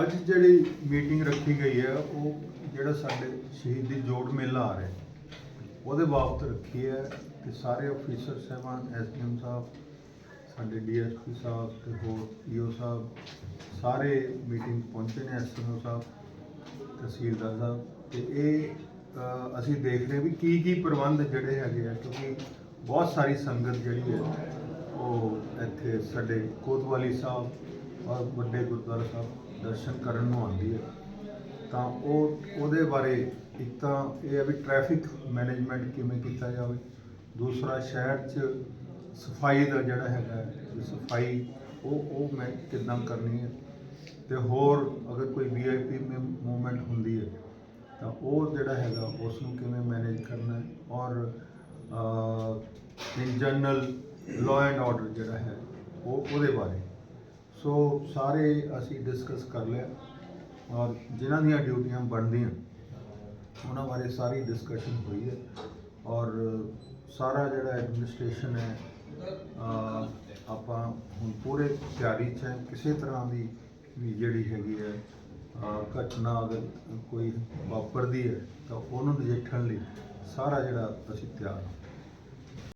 ਅੱਜ ਜਿਹੜੀ ਮੀਟਿੰਗ ਰੱਖੀ ਗਈ ਹੈ, ਉਹ ਜਿਹੜਾ ਸਾਡੇ ਸ਼ਹੀਦੀ ਜੋੜ ਮੇਲਾ ਆ ਰਿਹਾ ਉਹਦੇ ਬਾਬਤ ਰੱਖੀ ਹੈ ਕਿ ਸਾਰੇ ਅਫੀਸਰ ਸਾਹਿਬਾਨ ਐਸਡੀਐਮ ਸਾਹਿਬ, ਸਾਡੇ ਡੀਐਸਪੀ ਸਾਹਿਬ ਤੇ ਹੋਰ ਈਓ ਸਾਹਿਬ, ਸਾਰੇ ਮੀਟਿੰਗ ਪਹੁੰਚੇ ਨੇ ਐਸਐਮਓ ਸਾਹਿਬ ਤਹਿਸੀਲਦਾਰ ਸਾਹਿਬ ਤੇ ਇਹ ਅਸੀਂ ਦੇਖ ਰਹੇ ਵੀ ਕੀ ਕੀ ਪ੍ਰਬੰਧ ਜਿਹੜੇ ਹੈਗੇ ਆ, ਕਿਉਂਕਿ ਬਹੁਤ ਸਾਰੀ ਸੰਗਤ ਜਿਹੜੀ ਹੈ, ਉਹ ਇੱਥੇ ਸਾਡੇ ਕੋਤਵਾਲੀ ਸਾਹਿਬ ਔਰ ਵੱਡੇ ਗੁਰਦੁਆਰਾ ਸਾਹਿਬ ਦਰਸ਼ਨ ਕਰਨ ਨੂੰ ਆਉਂਦੀ ਹੈ। ਤਾਂ ਉਹ, ਉਹਦੇ ਬਾਰੇ ਇੱਕ ਤਾਂ ਇਹ ਹੈ ਵੀ ਟ੍ਰੈਫਿਕ ਮੈਨੇਜਮੈਂਟ ਕਿਵੇਂ ਕੀਤਾ ਜਾਵੇ। ਦੂਸਰਾ, ਸ਼ਹਿਰ 'ਚ ਸਫ਼ਾਈ ਦਾ ਜਿਹੜਾ ਹੈਗਾ ਸਫ਼ਾਈ, ਉਹ ਉਹ ਮੈਂ ਕਿੱਦਾਂ ਕਰਨੀ ਹੈ। ਤੇ ਹੋਰ ਅਗਰ ਕੋਈ ਵੀਆਈਪੀ ਮੂਵਮੈਂਟ ਹੁੰਦੀ ਹੈ, ਤਾਂ ਉਹ ਜਿਹੜਾ ਹੈਗਾ ਉਸ ਨੂੰ ਕਿਵੇਂ ਮੈਨੇਜ ਕਰਨਾ ਔਰ in general law and order ਜਿਹੜਾ ਹੈ, ਉਹ, ਉਹਦੇ ਬਾਰੇ। ਸੋ ਸਾਰੇ ਅਸੀਂ ਡਿਸਕਸ ਕਰ ਲਿਆ ਔਰ ਜਿਨ੍ਹਾਂ ਦੀਆਂ ਡਿਊਟੀਆਂ ਬਣਦੀਆਂ, ਉਹਨਾਂ ਬਾਰੇ ਸਾਰੀ ਡਿਸਕਸ਼ਨ ਹੋਈ ਹੈ ਔਰ ਸਾਰਾ ਜਿਹੜਾ ਐਡਮਿਨਿਸਟ੍ਰੇਸ਼ਨ ਹੈ ਆਪਾਂ ਹੁਣ ਪੂਰੇ ਤਿਆਰੀ 'ਚ ਹੈ। ਕਿਸੇ ਤਰ੍ਹਾਂ ਦੀ ਵੀ ਜਿਹੜੀ ਹੈਗੀ ਹੈ ਘਟਨਾ ਅਗਰ ਕੋਈ ਵਾਪਰਦੀ ਹੈ ਤਾਂ ਉਹਨੂੰ ਨਜਿੱਠਣ ਲਈ ਸਾਰਾ ਜਿਹੜਾ ਅਸੀਂ ਤਿਆਰ ਹਾਂ।